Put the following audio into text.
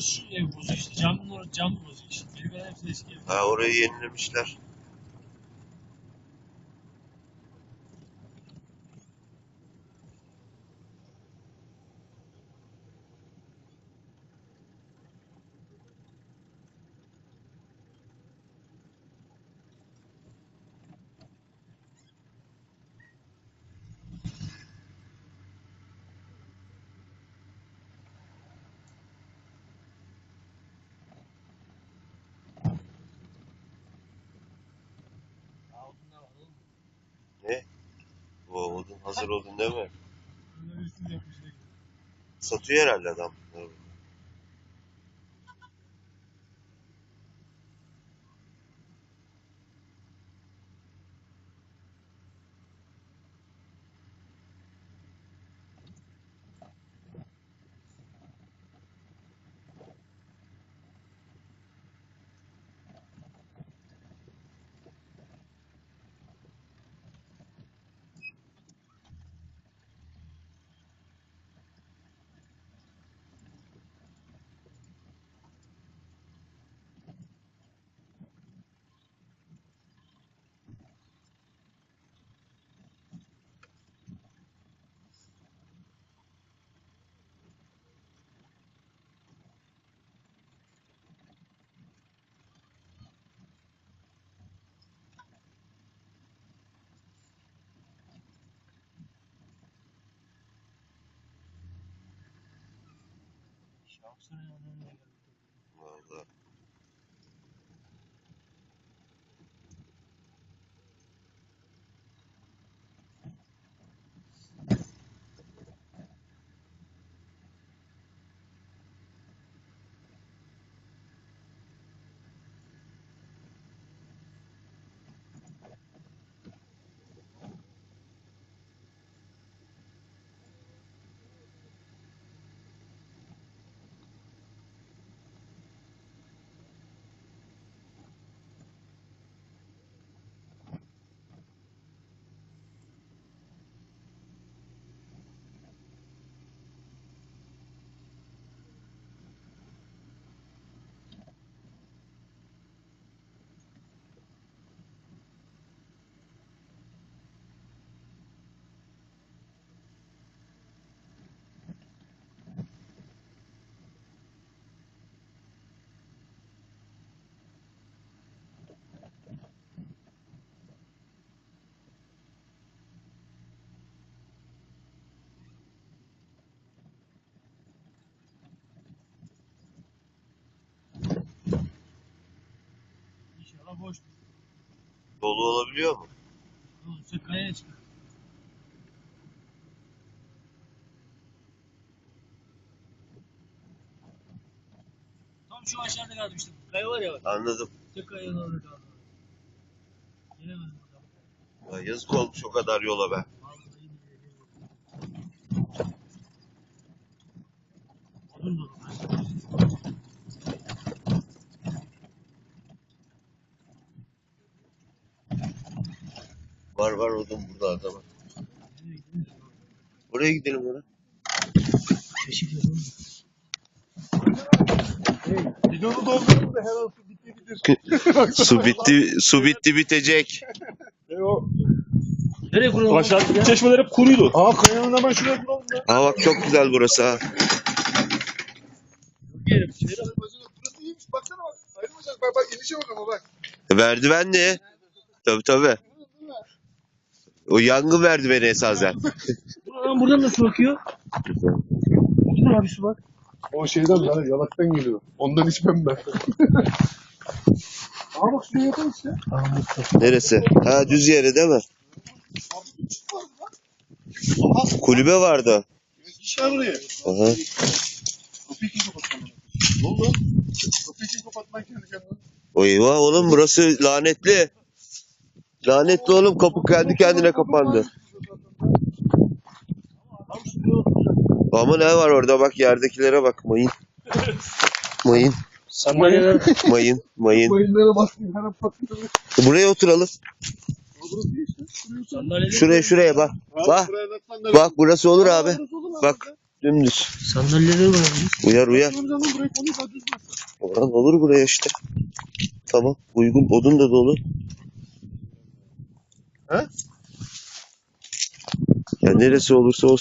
şu ev bozu işte. Orası cam bozu işte. Kalan hepsi eski ev. Ha orayı yenilemişler. Altında var oğlum. Ne? Bu odun hazır odun değil mi? Satıyor herhalde adam. bunları. Vallahi. İnşallah boş. Dolu olabiliyor mu? Oğlum sen kayaya çıkar. Tam şu aşağıda kaldım işte. Kaya var ya bak. Anladım. Tek kayanın orada kaldım. Gelemedim. Ya yazık olmuş o kadar yola be. Vallahi billahi. Odun dolu. Var var odun burada adamın. Buraya gidelim yapalım. Bidonu doldurdum da her an su bitti gidiyor. su bitti, su bitti bitecek. E o Nereye kuralım? aşağıdaki çeşmeler hep kuruydu. Aa kayanın hemen şuraya kuralım da. Ha bak çok güzel burası ha. Yerim. Burası iyiymiş baksana bak. Ayrılmayacağız bak bak inişe bak ama bak. Merdivenli. Tabi tabi. O yangın merdiveni esasen. Ulan buradan nasıl bakıyor? Dur abi su bak. O şeyden yani yalaktan geliyor. Ondan içmem ben. Aa bak şuraya yapalım işte. Neresi? Ha düz yere değil mi? Kulübe vardı. İş var buraya. Aha. Kapıyı kim kapattı? Ne oldu? Kapıyı kim kapattı lan kendi kendine? O eyvah oğlum burası lanetli. Lanetli oğlum kapı kendi kendine kapandı. Ama ne var orada bak yerdekilere bak mayın. Mayın, Sandalyeler. mayın, mayın. Bayınlara bastım her an. Buraya oturalım. Şuraya. Şuraya bak. Bak. Bak burası olur abi. Bak Dümdüz. Sandalyeleri var. Uyar uyar. Orhan olur buraya işte. Tamam. Uygun. Odun da dolu. He? Ya neresi olursa olsun.